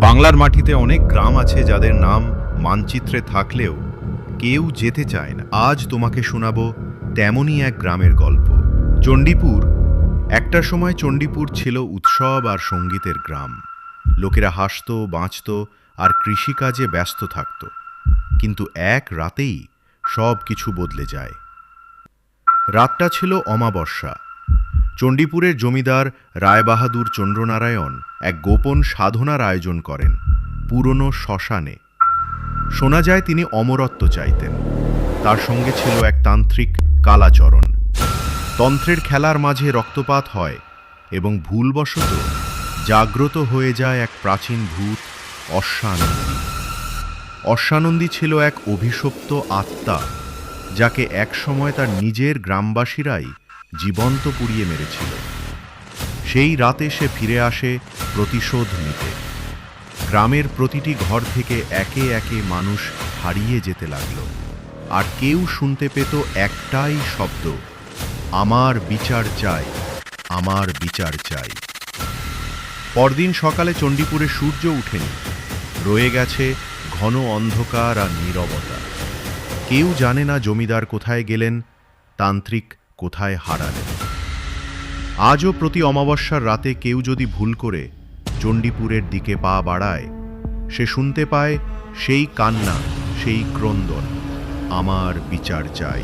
বাংলার মাটিতে অনেক গ্রাম আছে যাদের নাম মানচিত্রে থাকলেও কেউ যেতে চায় না। আজ তোমাকে শোনাবো তেমনই এক গ্রামের গল্প। চণ্ডীপুর, একটা সময় চণ্ডীপুর ছিল উৎসব আর সঙ্গীতের গ্রাম। লোকেরা হাসত, বাঁচত আর কৃষিকাজে ব্যস্ত থাকত। কিন্তু এক রাতেই সব কিছু বদলে যায়। রাতটা ছিল অমাবস্যা। চণ্ডীপুরের জমিদার রায়বাহাদুর চন্দ্রনারায়ণ এক গোপন সাধনার আয়োজন করেন, পুরনো শ্মশানে। শোনা যায় তিনি অমরত্ব চাইতেন। তার সঙ্গে ছিল এক তান্ত্রিক কালাচরণ। তন্ত্রের খেলার মাঝে রক্তপাত হয় এবং ভুলবশত জাগ্রত হয়ে যায় এক প্রাচীন ভূত অশ্বানন্দী। অশ্বানন্দী ছিল এক অভিশপ্ত আত্মা, যাকে একসময় তার নিজের গ্রামবাসীরাই জীবন্ত পুড়িয়ে মেরেছিল। সেই রাতে সে ফিরে আসে প্রতিশোধ নিতে। গ্রামের প্রতিটি ঘর থেকে একে একে মানুষ হারিয়ে যেতে লাগল। আর কেউ শুনতে পেত একটাই শব্দ, আমার বিচার চাই, আমার বিচার চাই। পরদিন সকালে চণ্ডীপুরে সূর্য উঠেনি। রয়ে গেছে ঘন অন্ধকার আর নীরবতা। কেউ জানে না জমিদার কোথায় গেলেন, তান্ত্রিক কোথায় হারালেন আজও প্রতি অমাবস্যার রাতে কেউ যদি ভুল করে চণ্ডীপুরের দিকে পা বাড়ায়, সে শুনতে পায় সেই কান্না, সেই ক্রন্দন, আমার বিচার চাই।